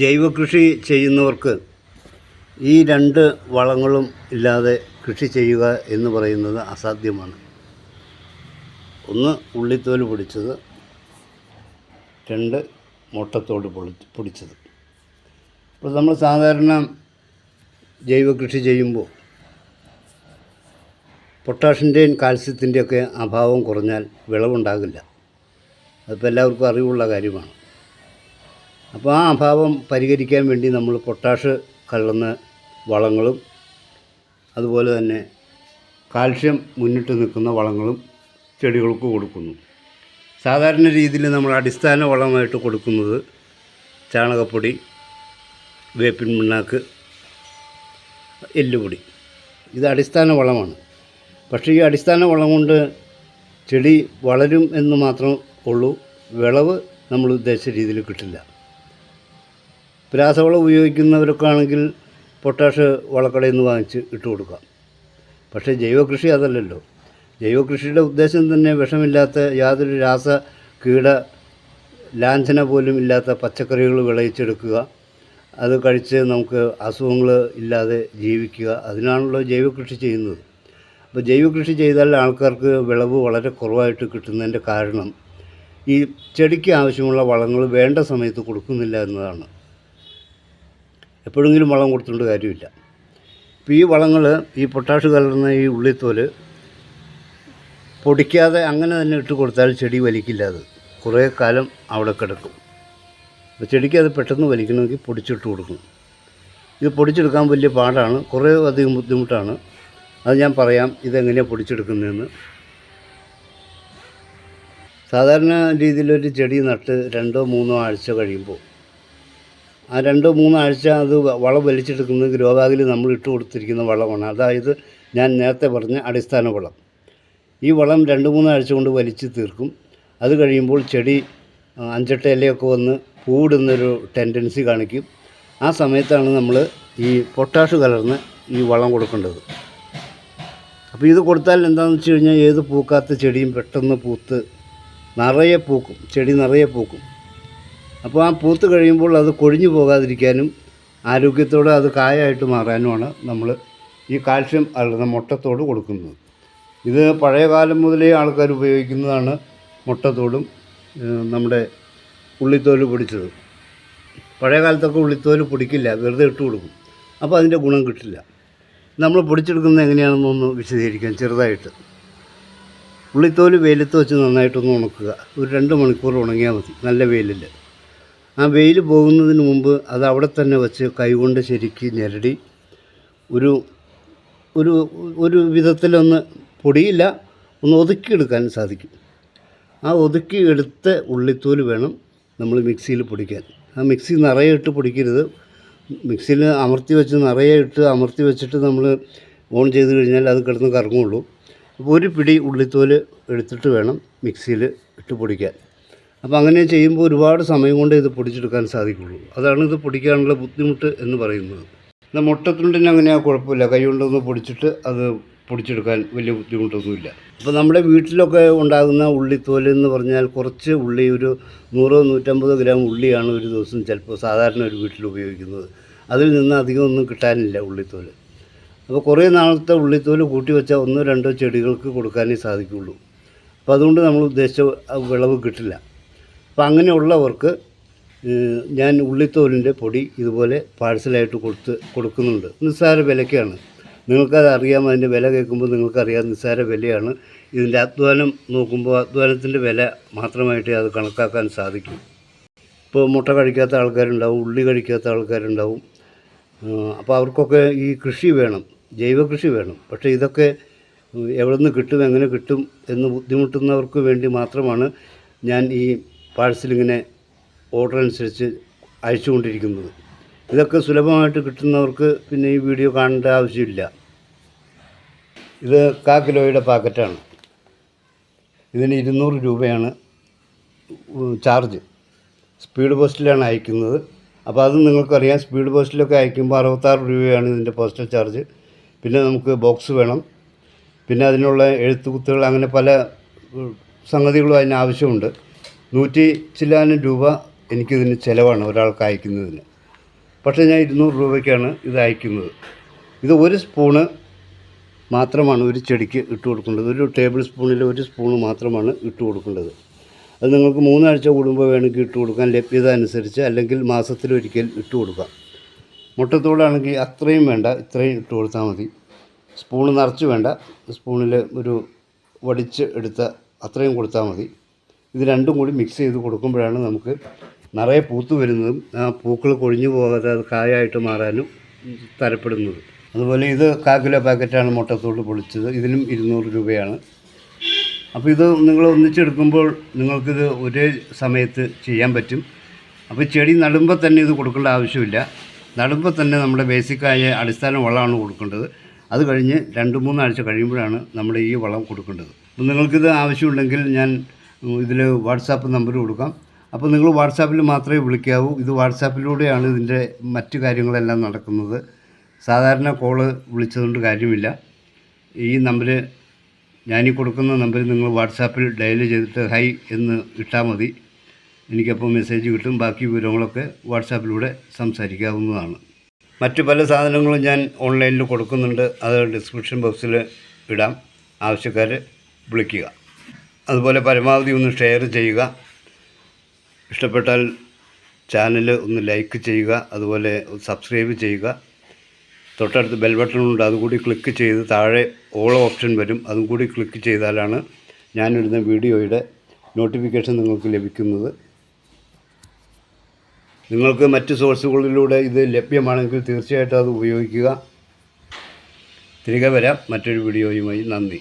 ജൈവ കൃഷി ചെയ്യുന്നവർക്ക് ഈ രണ്ട് വളങ്ങളും ഇല്ലാതെ കൃഷി ചെയ്യുക എന്ന് പറയുന്നത് അസാധ്യമാണ്. ഒന്ന് ഉള്ളിത്തോൽ പൊടിച്ചത് രണ്ട് മുട്ടത്തോട് പൊളി പൊടിച്ചത്. ഇപ്പോൾ നമ്മൾ സാധാരണ ജൈവകൃഷി ചെയ്യുമ്പോൾ പൊട്ടാഷിന്റെയും കാൽസ്യത്തിന്റെയൊക്കെ അഭാവം കുറഞ്ഞാൽ വിളവുണ്ടാകില്ല. അതിപ്പോൾ എല്ലാവർക്കും അറിവുള്ള കാര്യമാണ്. അപ്പോൾ ആ അഭാവം പരിഹരിക്കാൻ വേണ്ടി നമ്മൾ പൊട്ടാഷ് കലർന്ന വളങ്ങളും അതുപോലെ തന്നെ കാൽഷ്യം മുന്നിട്ട് നിൽക്കുന്ന വളങ്ങളും ചെടികൾക്ക് കൊടുക്കുന്നു. സാധാരണ രീതിയിൽ നമ്മൾ അടിസ്ഥാന വളമായിട്ട് കൊടുക്കുന്നത് ചാണകപ്പൊടി വേപ്പിൻ പിണ്ണാക്ക് എല്ലുപൊടി. ഇത് അടിസ്ഥാന വളമാണ്. പക്ഷേ ഈ അടിസ്ഥാന വളം കൊണ്ട് ചെടി വളരും എന്ന് മാത്രം ഉള്ളൂ. വിളവ് നമ്മൾ ഉദ്ദേശിച്ച രീതിയിൽ കിട്ടില്ല. രാസവളം ഉപയോഗിക്കുന്നവരൊക്കെ ആണെങ്കിൽ പൊട്ടാഷ് വളക്കടയിൽ നിന്ന് വാങ്ങിച്ച് ഇട്ട് കൊടുക്കാം. പക്ഷേ ജൈവകൃഷി അതല്ലല്ലോ. ജൈവകൃഷിയുടെ ഉദ്ദേശം തന്നെ വിഷമില്ലാത്ത യാതൊരു രാസ കീട ലാഞ്ചന പോലും ഇല്ലാത്ത പച്ചക്കറികൾ വിളയിച്ചെടുക്കുക. അത് കഴിച്ച് നമുക്ക് അസുഖങ്ങൾ ഇല്ലാതെ ജീവിക്കുക. അതിനാണല്ലോ ജൈവകൃഷി ചെയ്യുന്നത്. അപ്പോൾ ജൈവകൃഷി ചെയ്താൽ ആൾക്കാർക്ക് വിളവ് വളരെ കുറവായിട്ട് കിട്ടുന്നതിന്റെ കാരണം ഈ ചെടിക്ക് ആവശ്യമുള്ള വളങ്ങൾ വേണ്ട സമയത്ത് കൊടുക്കുന്നില്ല എന്നതാണ്. എപ്പോഴെങ്കിലും വളം കൊടുത്തുകൊണ്ട് കാര്യമില്ല. ഇപ്പോൾ ഈ വളങ്ങൾ ഈ പൊട്ടാഷ് കലർന്ന ഈ ഉള്ളിത്തോൽ പൊടിക്കാതെ അങ്ങനെ തന്നെ ഇട്ട് കൊടുത്താൽ ചെടി വലിക്കില്ല അത്. കുറേ കാലം അവിടെ കിടക്കും. അപ്പോൾ ചെടിക്ക് അത് പെട്ടെന്ന് വലിക്കണമെങ്കിൽ പൊടിച്ചിട്ട് കൊടുക്കും ഇത് പൊടിച്ചെടുക്കാൻ വലിയ പാടാണ്. കുറേ അധികം ബുദ്ധിമുട്ടാണ്. അത് ഞാൻ പറയാം ഇതെങ്ങനെയാണ് പൊടിച്ചെടുക്കുന്നതെന്ന്. സാധാരണ രീതിയിലൊരു ചെടി നട്ട് രണ്ടോ മൂന്നോ ആഴ്ച കഴിയുമ്പോൾ ആ രണ്ടോ മൂന്നാഴ്ച അത് വളം വലിച്ചെടുക്കുന്നത് ഗ്രോ ബാഗിൽ നമ്മൾ ഇട്ട് കൊടുത്തിരിക്കുന്ന വളമാണ്. അതായത് ഞാൻ നേരത്തെ പറഞ്ഞ അടിസ്ഥാന വളം. ഈ വളം രണ്ട് മൂന്നാഴ്ച കൊണ്ട് വലിച്ചു തീർക്കും. അത് കഴിയുമ്പോൾ ചെടി അഞ്ചെട്ട് ഇലയൊക്കെ വന്ന് കൂടുന്നൊരു ടെൻഡൻസി കാണിക്കും. ആ സമയത്താണ് നമ്മൾ ഈ പൊട്ടാഷ് കലർന്ന് ഈ വളം കൊടുക്കേണ്ടത്. അപ്പോൾ ഇത് കൊടുത്താൽ എന്താണെന്ന് വെച്ച് കഴിഞ്ഞാൽ ഏത് പൂക്കാത്ത ചെടിയും പെട്ടെന്ന് പൂത്ത് നിറയെ പൂക്കും. ചെടി നിറയെ പൂക്കും. അപ്പോൾ ആ പൂത്ത് കഴിയുമ്പോൾ അത് കൊഴിഞ്ഞു പോകാതിരിക്കാനും ആരോഗ്യത്തോടെ അത് കായായിട്ട് മാറാനുമാണ് നമ്മൾ ഈ കാൽഷ്യം അല്ലുന്ന മുട്ടത്തോട് കൊടുക്കുന്നത്. ഇത് പഴയ കാലം മുതലേ ആൾക്കാർ ഉപയോഗിക്കുന്നതാണ് മുട്ടത്തോടും നമ്മുടെ ഉള്ളിത്തോൽ പൊടിച്ചത്. പഴയ കാലത്തൊക്കെ ഉള്ളിത്തോൽ പൊടിക്കില്ല വെറുതെ ഇട്ട് കൊടുക്കും. അപ്പോൾ അതിന്റെ ഗുണം കിട്ടില്ല. നമ്മൾ പൊടിച്ചെടുക്കുന്നത് എങ്ങനെയാണെന്നൊന്ന് വിശദീകരിക്കാം ചെറുതായിട്ട്. ഉള്ളിത്തോൽ വെയിലത്ത് വെച്ച് നന്നായിട്ടൊന്ന് ഉണക്കുക. ഒരു രണ്ട് മണിക്കൂർ ഉണങ്ങിയാൽ മതി നല്ല വെയിലിൽ. ആ വെയിൽ പോകുന്നതിന് മുമ്പ് അത് അവിടെ തന്നെ വെച്ച് കൈകൊണ്ട് ശരിക്ക് ഞെരടി. ഒരു ഒരു ഒരു വിധത്തിലൊന്ന് പൊടിയില്ല ഒന്ന് ഒതുക്കിയെടുക്കാൻ സാധിക്കും. ആ ഒതുക്കി എടുത്ത ഉള്ളിത്തോൽ വേണം നമ്മൾ മിക്സിയിൽ പൊടിക്കാൻ. ആ മിക്സി നിറയെ ഇട്ട് പൊടിക്കരുത്. മിക്സിയിൽ അമർത്തി വെച്ച് നിറയെ ഇട്ട് അമർത്തി വെച്ചിട്ട് നമ്മൾ ഓൺ ചെയ്ത് കഴിഞ്ഞാൽ അത് കിടന്ന് കറങ്ങുള്ളൂ. അപ്പോൾ ഒരു പിടി ഉള്ളിത്തോൽ എടുത്തിട്ട് വേണം മിക്സിയിൽ ഇട്ട് പൊടിക്കാൻ. അപ്പോൾ അങ്ങനെ ചെയ്യുമ്പോൾ ഒരുപാട് സമയം കൊണ്ട് ഇത് പൊടിച്ചെടുക്കാൻ സാധിക്കുള്ളൂ. അതാണ് ഇത് പൊടിക്കാനുള്ള ബുദ്ധിമുട്ട് എന്ന് പറയുന്നത്. എന്നാൽ മുട്ടത്തുണ്ടിന് അങ്ങനെ ആ കുഴപ്പമില്ല. കൈ കൊണ്ടൊന്ന് പൊടിച്ചിട്ട് അത് പൊടിച്ചെടുക്കാൻ വലിയ ബുദ്ധിമുട്ടൊന്നുമില്ല. അപ്പോൾ നമ്മുടെ വീട്ടിലൊക്കെ ഉണ്ടാകുന്ന ഉള്ളിത്തോൽ എന്ന് പറഞ്ഞാൽ കുറച്ച് ഉള്ളി ഒരു നൂറോ നൂറ്റമ്പതോ ഗ്രാം ഉള്ളിയാണ് ഒരു ദിവസം ചിലപ്പോൾ സാധാരണ ഒരു വീട്ടിൽ ഉപയോഗിക്കുന്നത്. അതിൽ നിന്ന് അധികം ഒന്നും കിട്ടാനില്ല ഉള്ളിത്തോൽ. അപ്പോൾ കുറേ നാളത്തെ ഉള്ളിത്തോൽ കൂട്ടി വെച്ചാൽ ഒന്നോ രണ്ടോ ചെടികൾക്ക് കൊടുക്കാനേ സാധിക്കുള്ളൂ. അപ്പോൾ അതുകൊണ്ട് നമ്മൾ ഉദ്ദേശിച്ച വിളവ് കിട്ടില്ല. അപ്പോൾ അങ്ങനെയുള്ളവർക്ക് ഞാൻ ഉള്ളിത്തോലിന്റെ പൊടി ഇതുപോലെ പാഴ്സലായിട്ട് കൊടുത്ത് കൊടുക്കുന്നുണ്ട്. നിസ്സാര വിലയ്ക്കാണ്. നിങ്ങൾക്കത് അറിയാം അതിന്റെ വില കേൾക്കുമ്പോൾ നിങ്ങൾക്കറിയാം നിസ്സാര വിലയാണ്. ഇതിന്റെ അധ്വാനം നോക്കുമ്പോൾ അധ്വാനത്തിന്റെ വില മാത്രമായിട്ടേ അത് കണക്കാക്കാൻ സാധിക്കും. ഇപ്പോൾ മുട്ട കഴിക്കാത്ത ആൾക്കാരുണ്ടാവും ഉള്ളി കഴിക്കാത്ത ആൾക്കാരുണ്ടാവും. അപ്പോൾ അവർക്കൊക്കെ ഈ കൃഷി വേണം ജൈവ കൃഷി വേണം. പക്ഷേ ഇതൊക്കെ എവിടെ നിന്ന് കിട്ടും എങ്ങനെ കിട്ടും എന്ന് ബുദ്ധിമുട്ടുന്നവർക്ക് വേണ്ടി മാത്രമാണ് ഞാൻ ഈ പാഴ്സലിങ്ങനെ ഓർഡർ അനുസരിച്ച് അയച്ചുകൊണ്ടിരിക്കുന്നത് ഇതൊക്കെ സുലഭമായിട്ട് കിട്ടുന്നവർക്ക് പിന്നെ ഈ വീഡിയോ കാണേണ്ട ആവശ്യമില്ല. ഇത് കാ കിലോയുടെ പാക്കറ്റാണ്. ഇതിന് ഇരുന്നൂറ് രൂപയാണ് ചാർജ്. സ്പീഡ് പോസ്റ്റിലാണ് അയക്കുന്നത്. അപ്പോൾ അത് നിങ്ങൾക്കറിയാം സ്പീഡ് പോസ്റ്റിലൊക്കെ അയക്കുമ്പോൾ അറുപത്താറ് രൂപയാണ് ഇതിന്റെ പോസ്റ്റൽ ചാർജ്. പിന്നെ നമുക്ക് ബോക്സ് വേണം. പിന്നെ അതിനുള്ള എഴുത്തുകുത്തുകൾ അങ്ങനെ പല സംഗതികളും അതിന് ആവശ്യമുണ്ട്. നൂറ്റി ചില്ലാനും രൂപ എനിക്കിതിന് ചിലവാണ് ഒരാൾക്ക് അയക്കുന്നതിന്. പക്ഷേ ഞാൻ ഇരുന്നൂറ് രൂപയ്ക്കാണ് ഇത് അയക്കുന്നത്. ഇത് ഒരു സ്പൂണ് മാത്രമാണ് ഒരു ചെടിക്ക് ഇട്ട് കൊടുക്കേണ്ടത്. ഒരു ടേബിൾ സ്പൂണിൽ ഒരു സ്പൂണ് മാത്രമാണ് ഇട്ട് കൊടുക്കേണ്ടത്. അത് നിങ്ങൾക്ക് മൂന്നാഴ്ച കൂടുമ്പോൾ വേണമെങ്കിൽ ഇട്ട് കൊടുക്കാം. ലഭ്യത അനുസരിച്ച് അല്ലെങ്കിൽ മാസത്തിലൊരിക്കൽ ഇട്ട് കൊടുക്കാം. മുട്ടത്തോടാണെങ്കിൽ അത്രയും വേണ്ട. ഇത്രയും ഇട്ട് കൊടുത്താൽ മതി. സ്പൂണ് നിറച്ച് വേണ്ട. സ്പൂണിൽ ഒരു വടിച്ച് എടുത്ത അത്രയും കൊടുത്താൽ മതി. ഇത് രണ്ടും കൂടി മിക്സ് ചെയ്ത് കൊടുക്കുമ്പോഴാണ് നമുക്ക് നിറയെ പൂത്ത് വരുന്നതും ആ പൂക്കൾ കൊഴിഞ്ഞു പോകാതെ അത് കായായിട്ട് മാറാനും തരപ്പെടുന്നത്. അതുപോലെ ഇത് കാ കിലോ പാക്കറ്റാണ് മുട്ടത്തോട്ട് പൊളിച്ചത്. ഇതിനും ഇരുന്നൂറ് രൂപയാണ്. അപ്പോൾ ഇത് നിങ്ങൾ ഒന്നിച്ചെടുക്കുമ്പോൾ നിങ്ങൾക്കിത് ഒരേ സമയത്ത് ചെയ്യാൻ പറ്റും. അപ്പോൾ ചെടി നടുമ്പോൾ തന്നെ ഇത് കൊടുക്കേണ്ട ആവശ്യമില്ല. നടുമ്പോൾ തന്നെ നമ്മുടെ ബേസിക്കായ അടിസ്ഥാന വളമാണ് കൊടുക്കേണ്ടത്. അത് കഴിഞ്ഞ് രണ്ട് മൂന്നാഴ്ച കഴിയുമ്പോഴാണ് നമ്മൾ ഈ വളം കൊടുക്കേണ്ടത്. അപ്പോൾ നിങ്ങൾക്കിത് ആവശ്യമുണ്ടെങ്കിൽ ഞാൻ ഇതിൽ വാട്സാപ്പ് നമ്പർ കൊടുക്കാം. അപ്പോൾ നിങ്ങൾ വാട്സാപ്പിൽ മാത്രമേ വിളിക്കാവൂ. ഇത് വാട്സാപ്പിലൂടെയാണ് ഇതിന്റെ മറ്റു കാര്യങ്ങളെല്ലാം നടക്കുന്നത്. സാധാരണ കോൾ വിളിച്ചതുകൊണ്ട് കാര്യമില്ല. ഈ നമ്പർ ഞാനീ കൊടുക്കുന്ന നമ്പർ നിങ്ങൾ വാട്സാപ്പിൽ ഡയൽ ചെയ്തിട്ട് ഹൈ എന്ന് ഇട്ടാൽ മതി. എനിക്കപ്പോൾ മെസ്സേജ് കിട്ടും. ബാക്കി വിവരങ്ങളൊക്കെ വാട്സാപ്പിലൂടെ സംസാരിക്കാവുന്നതാണ്. മറ്റു പല സാധനങ്ങളും ഞാൻ ഓൺലൈനിൽ കൊടുക്കുന്നുണ്ട്. അത് ഡിസ്ക്രിപ്ഷൻ ബോക്സിൽ ഇടാം. ആവശ്യക്കാർ വിളിക്കുക. അതുപോലെ പരമാവധി ഒന്ന് ഷെയർ ചെയ്യുക. ഇഷ്ടപ്പെട്ടാൽ ചാനൽ ഒന്ന് ലൈക്ക് ചെയ്യുക. അതുപോലെ സബ്സ്ക്രൈബ് ചെയ്യുക. തൊട്ടടുത്ത് ബെൽ ബട്ടണുണ്ട് അതുകൂടി ക്ലിക്ക് ചെയ്ത് താഴെ ഓൾ ഓപ്ഷൻ വരും. അതും കൂടി ക്ലിക്ക് ചെയ്താലാണ് ഞാനിടുന്ന വീഡിയോയുടെ നോട്ടിഫിക്കേഷൻ നിങ്ങൾക്ക് ലഭിക്കുന്നത്. നിങ്ങൾക്ക് മറ്റ് സോഴ്സുകളിലൂടെ ഇത് ലഭ്യമാണെങ്കിൽ തീർച്ചയായിട്ടും അത് ഉപയോഗിക്കുക. തിരികെ വരാം. മറ്റൊരു വീഡിയോയുമായി. നന്ദി.